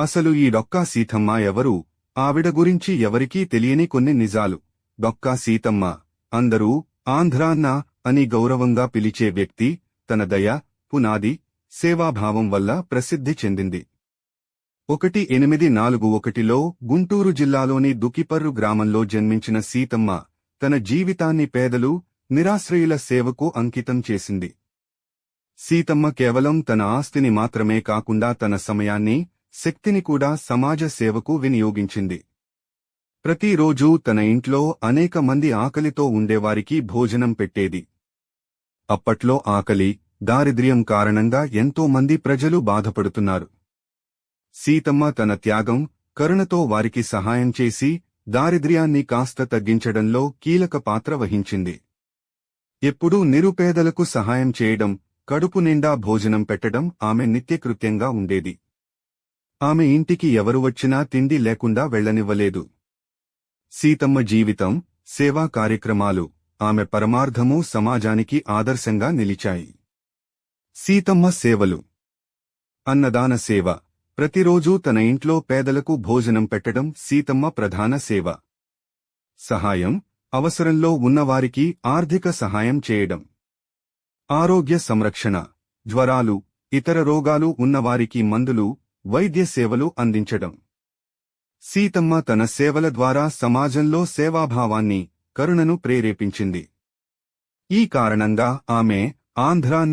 అసలు ఈ డొక్కా సీతమ్మ ఎవరు? ఆవిడ గురించి ఎవరికీ తెలియని కొన్ని నిజాలు. డొక్కా సీతమ్మ. అందరూ ఆంధ్రాన్న అని గౌరవంగా పిలిచే వ్యక్తి తన దయ పునాది సేవాభావం వల్ల ప్రసిద్ధి చెందింది. ఒకటి ఎనిమిది నాలుగు ఒకటిలో గుంటూరు జిల్లాలోని దుకిపర్రు గ్రామంలో జన్మించిన సీతమ్మ తన జీవితాన్ని పేదలు నిరాశ్రయుల సేవకు అంకితం చేసింది. సీతమ్మ కేవలం తన ఆస్తిని మాత్రమే కాకుండా తన సమయాన్ని శక్తిని కూడా సమాజ సేవకు వినియోగించింది. ప్రతిరోజూ తన ఇంట్లో అనేక మంది ఆకలితో ఉండేవారికి భోజనం పెట్టేది. అప్పట్లో ఆకలి దారిద్ర్యం కారణంగా ఎంతో మంది ప్రజలు బాధపడుతున్నారు. సీతమ్మ తన త్యాగం కరుణతో వారికి సహాయం చేసి దారిద్ర్యాన్ని కాస్త తగ్గించడంలో కీలక పాత్ర వహించింది. ఎప్పుడూ నిరుపేదలకు సహాయం చేయడం కడుపు నిండా భోజనం పెట్టడం ఆమె నిత్యకృత్యంగా ఉండేది. ఆమె ఇంటికి ఎవరు వచ్చినా తిండి లేకుండా వెళ్ళనివ్వలేదు సీతమ్మ జీవితం సేవా కార్యక్రమాలు ఆమె పరమార్థము సమాజానికి ఆదర్శంగా నిలిచాయి. సీతమ్మ సేవలు. అన్నదాన సేవ. ప్రతిరోజూ తన ఇంట్లో పేదలకు భోజనం పెట్టడం సీతమ్మ ప్రధాన సేవ. సహాయం. అవసరంలో ఉన్నవారికి ఆర్థిక సహాయం చేయడం. ఆరోగ్య సంరక్షణ. జ్వరాలు ఇతర రోగాలు ఉన్నవారికి మందులు వైద్య సేవలు అందించడం. సీతమ్మ తన సేవల ద్వారా సమాజంలో సేవాభావాన్ని కరుణను ప్రేరేపించింది. ఈ కారణంగా ఆమె ఆంధ్రాన్న